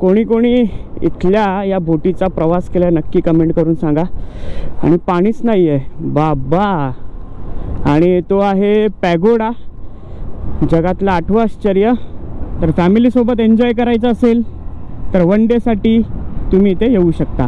कोणी कोणी इथल्या या बोटीचा प्रवास केला नक्की कमेंट करून सांगा. आणि पाणीच नाही आहे बाबा! आणि तो आहे पॅगोडा. जगातलं आठवं आश्चर्य. तर फॅमिलीसोबत एन्जॉय करायचं असेल तर वन डेसाठी तुम्ही इथे येऊ शकता.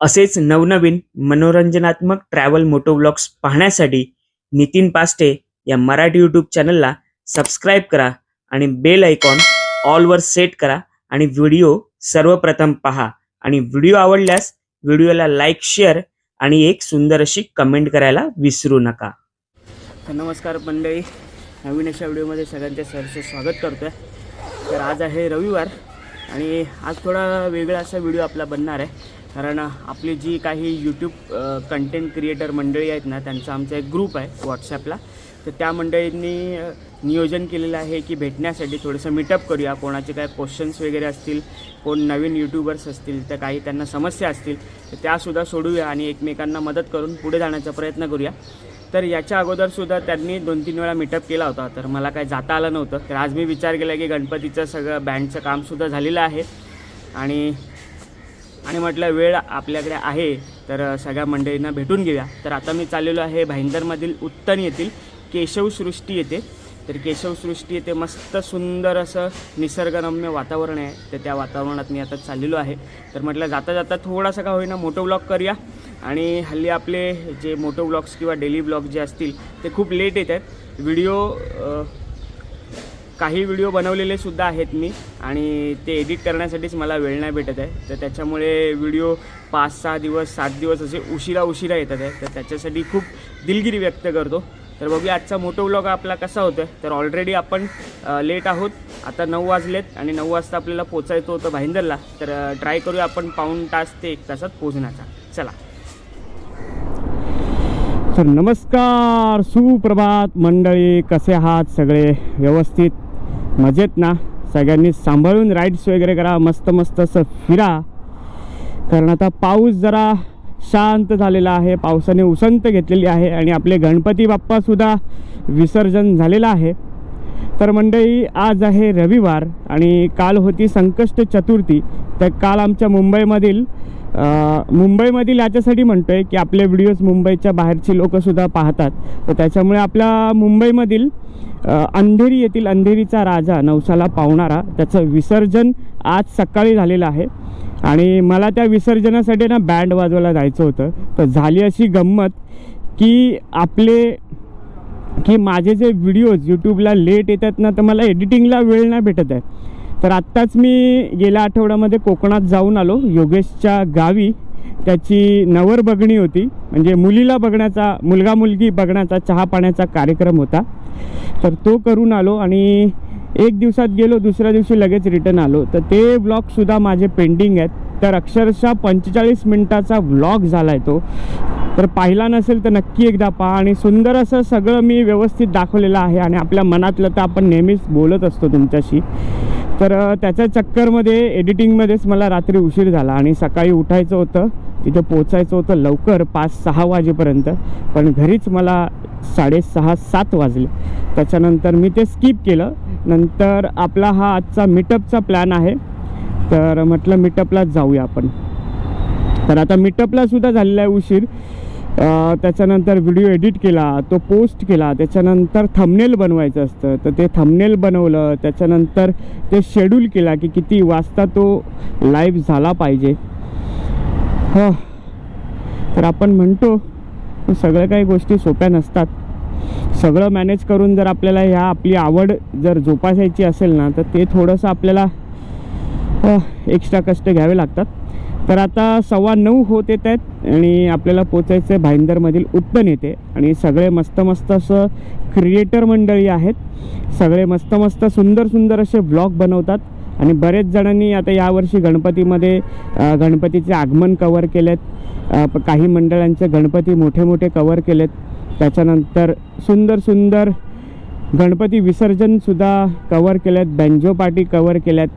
असेच नवनवीन मनोरंजनात्मक ट्रॅव्हल मोटो ब्लॉग्स पाहण्यासाठी नितीन पास्टे या मराठी यूट्यूब चॅनलला सबस्क्राईब करा आणि बेल आयकॉन ऑलवर सेट करा. आणि व्हिडिओ सर्वप्रथम पहा. आणि व्हिडिओ आवडल्यास व्हिडिओला लाईक शेअर आणि एक सुंदर अशी कमेंट करायला विसरू नका. नमस्कार मंडळी. नवीन अशा व्हिडिओमध्ये सगळ्यांचे सरचं स्वागत करतो आहे तर आज आहे रविवार आणि आज थोडा वेगळा असा व्हिडिओ आपला बनणार आहे. कारण आपली जी काही यूट्यूब कंटेंट क्रिएटर मंडळी आहेत ना त्यांचा आमचा एक ग्रुप आहे व्हॉट्सॲपला तर त्या मंडळींनी नियोजन केलेलं आहे की भेटण्यासाठी थोडंसं मीटअप करूया. कोणाचे काय क्वेश्चन्स वगैरे असतील कोण नवीन यूट्यूबर्स असतील तर काही त्यांना समस्या असतील तर त्यासुद्धा सोडूया आणि एकमेकांना मदत करून पुढे जाण्याचा प्रयत्न करूया. तर याच्या अगोदरसुद्धा त्यांनी दोन तीन वेळा मीटअप केला होता. तर मला काय जाता आलं नव्हतं. तर आज मी विचार केला की गणपतीचं सगळं बँडचं कामसुद्धा झालेलं आहे. आणि आणि म्हटलं वेळ आपल्याकडे आहे तर सगळ्या मंडळींना भेटून घेऊया. तर आता मी चाललेलो आहे भाईंदरमधील उत्तन येथील केशवसृष्टी येथे. तर केशवसृष्टी ते मस्त सुंदर असं निसर्गरम्य वातावरण आहे. तर त्या वातावरणात मी आता चाललेलो आहे. तर म्हटलं जाता जाता थोडासा का होईना मोटो ब्लॉग करूया. आणि हल्ली आपले जे मोटो ब्लॉग्स किंवा डेली ब्लॉग जे असतील ते खूप लेट येत आहेत. व्हिडिओ काही व्हिडिओ बनवलेले सुद्धा आहेत मी. आणि ते एडिट करण्यासाठीच मला वेळ नाही भेटत आहे. तर त्याच्यामुळे व्हिडिओ पाच सहा दिवस सात दिवस असे उशिरा उशिरा येतात आहे तर त्याच्यासाठी खूप दिलगिरी व्यक्त करतो. तर बघूया आजचा मोटो व्लॉग आपला कसा होतो आहे तर ऑलरेडी आपण लेट आहोत. आता नऊ वाजलेत आणि नऊ वाजता आपल्याला पोचायचं होतं भाईंदरला. तर ट्राय करूया आपण पाऊण तास ते एक तासात पोचण्याचा चला. तर नमस्कार. सुप्रभात मंडळी. कसे आहात सगळे? व्यवस्थित? मजेत ना? सगळ्यांनी सांभाळून राईड्स वगैरे करा. मस्त मस्त असं फिरा. कारण आता पाऊस जरा शांत झालेला आहे पावसाने उसंत घेतलेली आहे आणि आपले गणपती बाप्पासुद्धा विसर्जन झालेलं आहे. तर मंडळी आज आहे रविवार आणि काल होती संकष्ट चतुर्थी. तर काल आमच्या मुंबईमधील मुंबईमधील याच्यासाठी म्हणतो आहे की आपले व्हिडिओज मुंबईच्या बाहेरची लोकंसुद्धा पाहतात. तर त्याच्यामुळे आपल्या मुंबईमधील अंधेरी येथील अंधेरीचा राजा नवसाला पावणारा त्याचं विसर्जन आज सकाळी झालेलं आहे. आणि मला त्या विसर्जनासाठी ना बँड वाजवायला जायचं होतं. तर झाली अशी गंमत की आपले की माझे जे व्हिडिओज यूट्यूबला लेट येतात ना तर मला एडिटिंगला वेळ नाही भेटत आहे. तर आत्ताच मी गेल्या आठवड्यामध्ये कोकणात जाऊन आलो. योगेशच्या गावी त्याची नवर बघणी होती. म्हणजे मुलीला बघण्याचा मुलगा मुलगी बघण्याचा चहा पाण्याचा कार्यक्रम होता. तर तो करून आलो आणि एक दिवसात गेलो दुसऱ्या दिवशी लगेच रिटर्न आलो. तर ते व्लॉगसुद्धा माझे पेंडिंग आहेत. तर अक्षरशः पंचेचाळीस मिनटाचा व्लॉग झाला आहे तो. तर पाहिला नसेल तर नक्की एकदा पहा. आणि सुंदर असं सगळं मी व्यवस्थित दाखवलेलं आहे आणि आपल्या मनातलं तर आपण नेहमीच बोलत असतो तुमच्याशी. तर त्याच्या चक्करमध्ये एडिटिंगमध्येच मला रात्री उशीर झाला आणि सकाळी उठायचं होतं. तिथे पोचायचं होतं लवकर पाच सहा वाजेपर्यंत. पण घरीच मला साडेसहा सात वाजले. त्याच्यानंतर मी ते स्किप केलं. नंतर आपला हा आजचा मीटअपचा प्लॅन आहे. तर म्हटलं मीटअपलाच जाऊया आपण. तर आता मीटअपलासुद्धा झालेला आहे उशीर. त्याच्यानंतर व्हिडिओ एडिट केला तो पोस्ट केला. त्याच्यानंतर थमनेल बनवायचं असतं. तर ते थमनेल बनवलं. त्याच्यानंतर ते शेड्यूल केला की किती वाजता तो लाईव्ह झाला पाहिजे. हं. तर आपण म्हणतो पण सगळ्या काही गोष्टी सोप्या नसतात. सगळं मॅनेज करून जर आपल्याला ह्या आपली आवड जर जोपासायची असेल ना तर ते थोडंसं आपल्याला एक्स्ट्रा कष्ट घ्यावे लागतात. तर आता सव्वा नऊ होत येत आहेत आणि आपल्याला पोचायचं आहे भाईंदरमधील उत्तन येते आणि सगळे मस्त मस्त असं क्रिएटर मंडळी आहेत. सगळे मस्त मस्त सुंदर सुंदर असे ब्लॉग बनवतात. आणि बरेच जणांनी आता यावर्षी गणपतीमध्ये गणपतीचे आगमन कवर केलेत. काही मंडळांचे गणपती मोठे मोठे कवर केलेत. त्याच्यानंतर सुंदर सुंदर गणपती विसर्जनसुद्धा कवर केलेत. बँजो पार्टी कवर केल्यात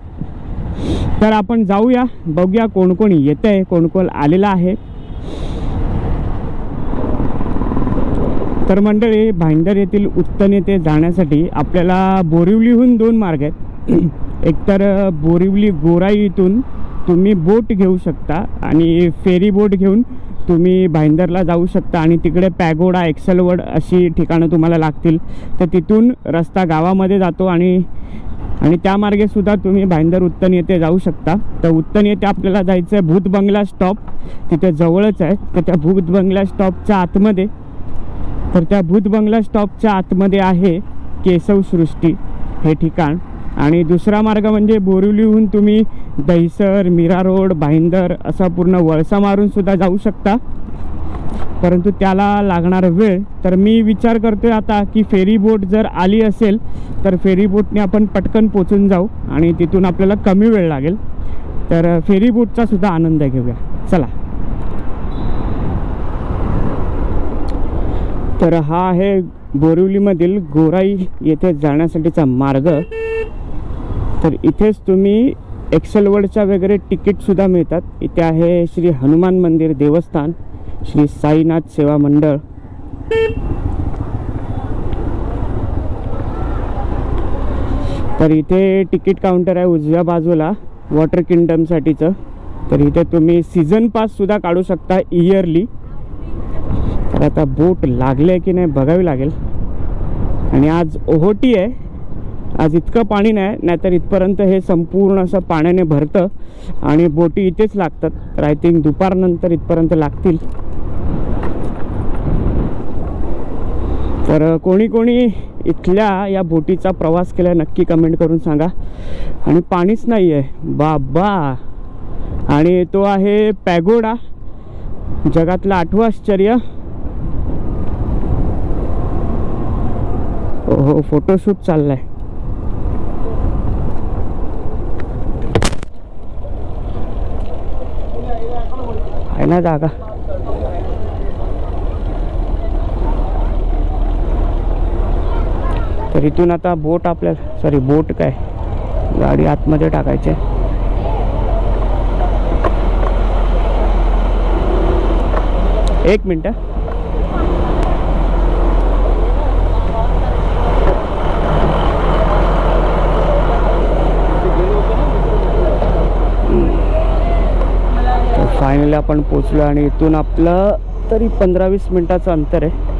तर आपण जाऊया बघूया कोण कोण येत आहे कोण कोण आलेलं आहे. तर मंडळी भाईंदर येथील उत्तन येथे जाण्यासाठी आपल्याला बोरिवलीहून दोन मार्ग आहेत. एकतर बोरिवली गोराई इथून तुम्ही बोट घेऊ शकता आणि फेरी बोट घेऊन तुम्ही भाईंदरला जाऊ शकता आणि तिकडे पॅगोडा एक्सलवड अशी ठिकाणं तुम्हाला लागतील. तर तिथून रस्ता गावामध्ये जातो आणि आणि त्या तुम्ही भाईंदर उत्तन येथे जाऊ शकता. तर उत्तन येथे आपल्याला जायचं आहे भूत बंगला स्टॉप. तिथे जवळच आहे. तर त्या भूत बंगला स्टॉपच्या आतमध्ये तर त्या भूत बंगला स्टॉपच्या आतमध्ये आहे केशवसृष्टी हे ठिकाण. आणि दुसरा मार्ग म्हणजे बोरिवलीहून तुम्ही दहिसर मीरा रोड भाईंदर असा पूर्ण वळसा मारूनसुद्धा जाऊ शकता. परंतु त्याला लागणार वेळ. तर मी विचार करतोय आता की फेरी बोट जर आली असेल तर फेरी बोटने आपण पटकन पोचून जाऊ आणि तिथून आपल्याला कमी वेळ लागेल. तर फेरी बोटचा सुद्धा आनंद घेऊया. चला. तर हा आहे बोरिवलीमधील गोराई येथे जाण्यासाठीचा मार्ग. तर इथेच तुम्ही एक्सेलवर्डच्या वगैरे तिकीटसुद्धा मिळतात. इथे आहे श्री हनुमान मंदिर देवस्थान श्री साईनाथ सेवा मंडळ. तर इथे तिकीट काउंटर आहे उजव्या बाजूला वॉटर किंगडमसाठीचं तर इथे तुम्ही सीझन पाससुद्धा काढू शकता इयरली तर आता बोट लागले की नाही बघावी लागेल. आणि आज ओहोटी आहे. आज इतकं पाणी नाही नाहीतर इथपर्यंत हे संपूर्ण असं पाण्याने भरतं आणि बोटी इथेच लागतात. तर आय थिंक दुपारनंतर इथपर्यंत लागतील. तर कोणी कोणी इथल्या या बोटीचा प्रवास केला नक्की कमेंट करून सांगा. आणि पाणीच नाही आहे बाबा! आणि तो आहे पॅगोडा. जगातलं आठवं आश्चर्य. हो फोटोशूट चाललाय. आहे ना जागा. तर इथून आता बोट आपल्याला सॉरी बोट काय? गाडी आतमध्ये टाकायची एक मिनिट. फायनली आपण पोचलो आणि इथून आपलं तरी पंधरा वीस मिनटाचं अंतर आहे.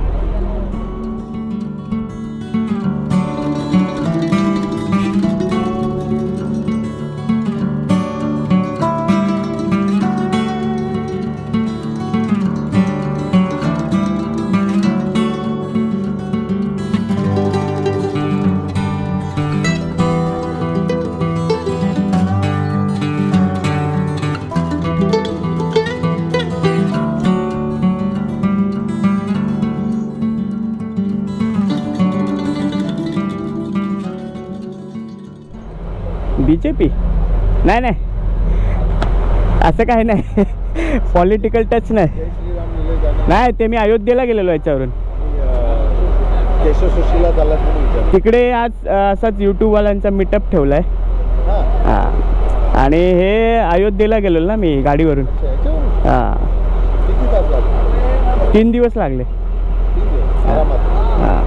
बी जे पी नाही नाही. असं काही नाही. पॉलिटिकल टच नाही. नाही ते मी अयोध्येला गेलेलो याच्यावरून. तिकडे आज असाच यूट्यूबवाल्यांचा मीटअप ठेवला आहे हां. आणि हे अयोध्येला गेलेलो ना मी गाडीवरून. हां. तीन दिवस लागले ठीक आहे आरामात हां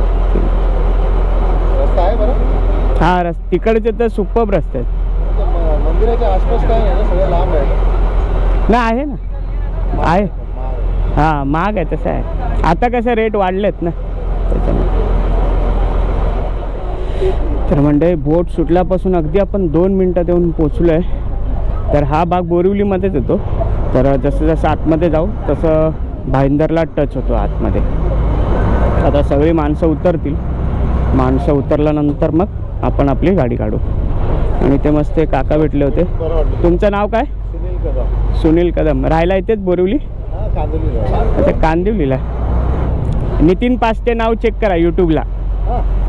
रस्ता आहे बरं हां रस तिकडचे तर सुप्पब रस्ते आहेत. म- मंदिराच्या आसपास काय आहे ना सगळं लांब आहे ना? ना आहे ना. आहे. महाग. हां महाग आहे तसं आहे. आता कसं रेट वाढलेत ना. त्याच्यामुळे. तर म्हणजे बोट सुटल्यापासून अगदी आपण दोन मिनटात येऊन पोचलो आहे तर हा भाग बोरिवलीमध्येच येतो. तर जसं जसं आतमध्ये जाऊ तसं भाईंदरला टच होतो आतमध्ये. आता सगळी माणसं उतरतील. माणसं उतरल्यानंतर मग आपण आपली गाडी काढू. आणि ते मस्त काका भेटले होते. तुमचं नाव काय? सुनील कदम. सुनील कदम. राहायला येतेच बोरिवली. आता कांदिवलीला. नितीन पास्टे नाव चेक करा यूट्यूबला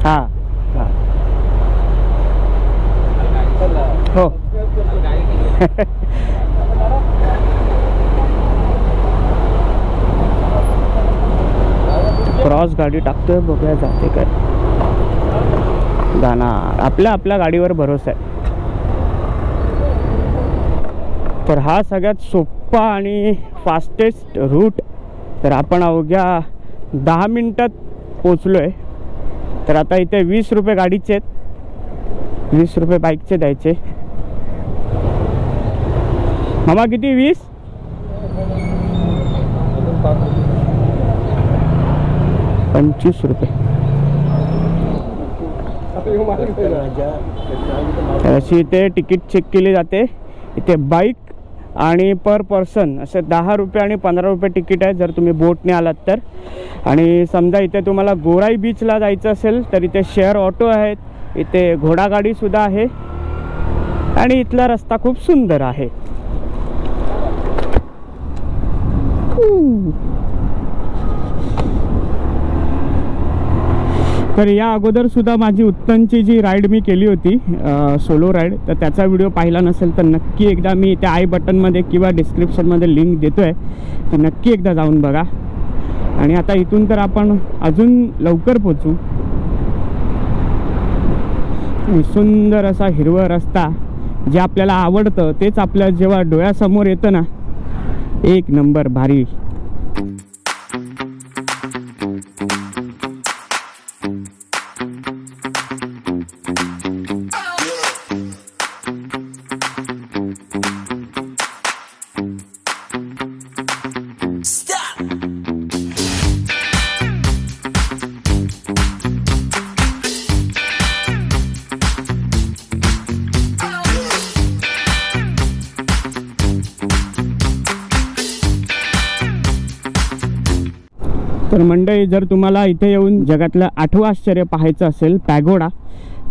हां. हां. क्रॉस गाडी टाकतोय बघूया जाते काय. जाणार. आपल्या आपल्या गाडीवर भरोसा आहे. तर हा सगळ्यात सोपा आणि फास्टेस्ट रूट तर आपण अवघ्या दहा मिनटात पोचलो आहे तर आता इथे वीस रुपये गाडीचे आहेत. वीस रुपये बाईकचे द्यायचे. मामा किती? वीस? पंचवीस रुपये आता येऊ मला काय तर अशी इथे तिकीट चेक केली जाते. इथे बाईक आणि पर पर्सन असे दहा रुपये आणि पंधरा रुपये तिकीट आहे जर तुम्ही बोटने आलात तर. आणि समजा इथे तुम्हाला गोराई बीचला जायचं असेल तर इथे शेअर ऑटो आहेत इथे घोडागाडीसुद्धा आहे. आणि इथला रस्ता खूप सुंदर आहे. तर या अगोदर सुद्धा माझी उत्तनची जी राईड मी केली होती सोलो राईड तर त्याचा व्हिडिओ पाहिला नसेल तर नक्की एकदा मी त्या आय बटनमध्ये किंवा डिस्क्रिप्शनमध्ये लिंक देतो आहे तर नक्की एकदा जाऊन बघा. आणि आता इथून तर आपण अजून लवकर पोचू. सुंदर असा हिरवा रस्ता जे आपल्याला आवडतं तेच आपल्या जेव्हा डोळ्यासमोर येतं ना एक नंबर भारी. तर मंडळी जर तुम्हाला इथे येऊन जगातलं आठवं आश्चर्य पाहायचं असेल पॅगोडा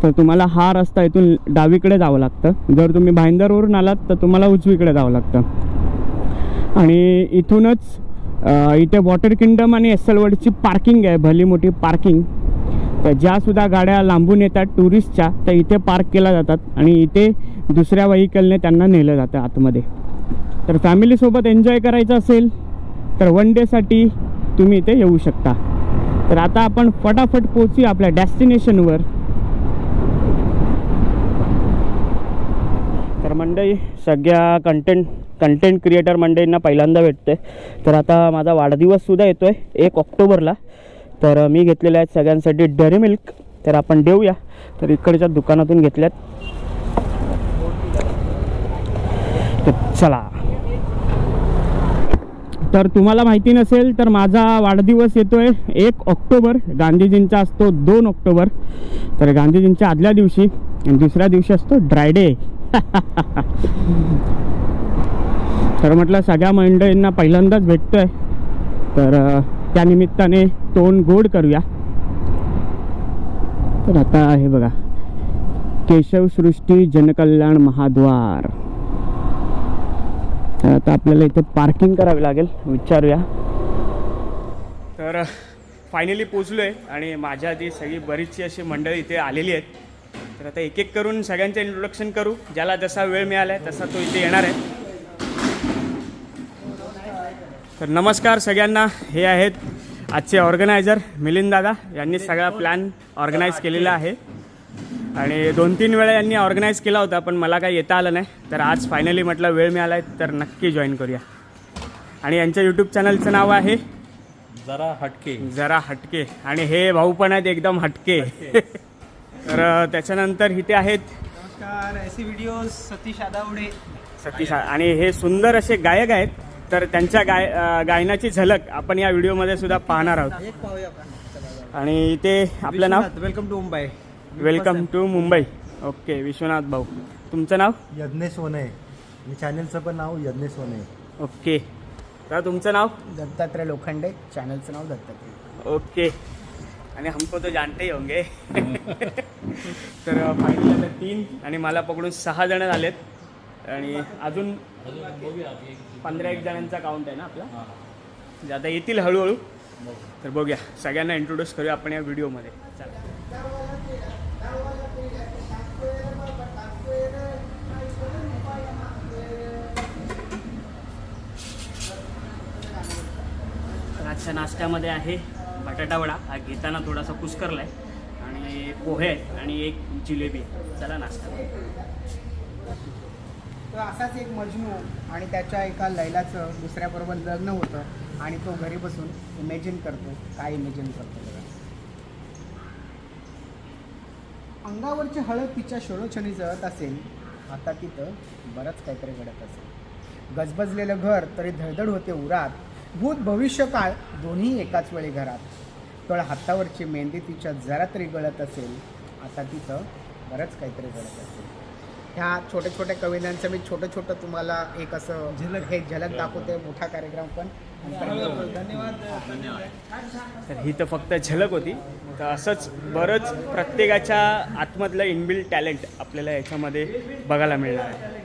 तर तुम्हाला हा रस्ता इथून डावीकडे जावं लागतं. जर तुम्ही भाईंदरवरून आलात तर तुम्हाला उजवीकडे जावं लागतं. आणि इथूनच इथे वॉटर किंगडम आणि एसलवडची पार्किंग आहे भली मोठी पार्किंग. तर ज्यासुद्धा गाड्या लांबून येतात टुरिस्टच्या त्या इथे पार्क केल्या जातात आणि इथे दुसऱ्या व्हेकलने त्यांना नेलं जातं आतमध्ये. तर फॅमिलीसोबत एन्जॉय करायचं असेल तर वन डेसाठी तुम्ही इथे येऊ शकता. तर आता आपण फटाफट पोचूया आपल्या डेस्टिनेशनवर तर मंडळी सगळ्या कंटेंट कंटेंट क्रिएटर मंडळींना पहिल्यांदा भेटते तर आता माझा वाढदिवससुद्धा येतो आहे एक ऑक्टोबरला. तर मी घेतलेल्या आहेत सगळ्यांसाठी डेअरी मिल्क तर आपण देऊया. तर इकडच्या दुकानातून घेतल्यात. तर चला. तर तुम्हाला माहिती नसेल तर माझा वाढदिवस येतोय एक ऑक्टोबर. गांधीजींचा असतो दोन ऑक्टोबर. तर गांधीजींच्या आदल्या दिवशी दुसऱ्या दिवशी असतो ड्रायडे तर म्हटलं सगळ्या मंडळींना पहिल्यांदाच भेटतोय. तर त्यानिमित्ताने तोंड गोड करूया. तर आता आहे बघा. केशवसृष्टी जनकल्याण महाद्वार. आता आपल्याला इथे पार्किंग करावी लागेल विचारूया. तर फायनली पोचलो आहे आणि माझ्या आधी सगळी बरीचशी अशी मंडळी इथे आलेली आहेत. तर आता एक एक करून सगळ्यांचं इंट्रोडक्शन करू. ज्याला जसा वेळ मिळाला आहे तसा तो इथे येणार आहे. तर नमस्कार सगळ्यांना. हे आहेत आजचे ऑर्गनायझर मिलिंद दादा. यांनी सगळा प्लॅन ऑर्गनाईज केलेला आहे. आणि दोन तीन वेळा यांनी ऑर्गनाईज केला होता पण मला काही येता आलं नाही. तर आज फायनली म्हटलं वेळ मिळाला आहे तर नक्की जॉईन करूया. आणि यांच्या यूट्यूब चॅनलचं नाव आहे? जरा हटके. जरा हटके. आणि हे भाऊ पण आहेत एकदम हटके. तर त्याच्यानंतर इथे आहेत. नमस्कार ऐसे व्हिडिओ सतीश आदावडे. सतीश आणि हे सुंदर असे गायक आहेत. तर त्यांच्या गाय अ, गायनाची झलक आपण या व्हिडिओमध्ये सुद्धा पाहणार आहोत. एक पाहूया आपण. आणि इथे आपलं नाव? Welcome to Mumbai welcome to Mumbai okay Vishwanath भाऊ तुमचं नाव? यज्ञेश वने. आणि चॅनलचं पण नाव यज्ञेश वने. ओके तर तुमचं नाव? दत्तात्रय लोखंडे. चॅनलचं नाव दत्तात्रय. ओके आणि हमको तो जानते ही होंगे. तर फायनल आता तीन आणि मला पकडून सहा जण झालेत. आणि अजून पंधरा एक जणांचा काउंट आहे ना आपला. म्हणजे आता येतील हळूहळू. तर बघूया. सगळ्यांना इंट्रोड्यूस करूया आपण या व्हिडिओमध्ये चला. आजच्या नाश्त्यामध्ये आहे बटाटा वडा. हा घेताना थोडासा कुस्करला आहे आणि पोहे आणि एक जिलेबी. चला नाश्ता. तर असाच एक मजनू आणि त्याच्या एका लैलाचं दुसऱ्याबरोबर लग्न होतं आणि तो घरी बसून इमॅजिन करतो. काय इमॅजिन करतो अंगावरची हळद तिच्या क्षणोक्षणी जळत असेल आता तिथं बरंच काहीतरी घडत असेल. गजबजलेलं घर तरी धडधड होते उरात भूत भविष्यकाळ दोन्ही एकाच वेळी घरात. तळ हातावरची मेहंदी तिच्या जरा तरी गळत असेल आता तिथं बरंच काहीतरी घडत असेल. ह्या छोट्या छोट्या कवितांचं मी छोटं छोटं तुम्हाला एक असं झलक. हे झलक दाखवते मोठा कार्यक्रम पण. तर ही तर फक्त झलक होती. तर असंच बरंच प्रत्येकाच्या आतमधलं इनबिल्ड टॅलेंट आपल्याला याच्यामध्ये बघायला मिळणार आहे.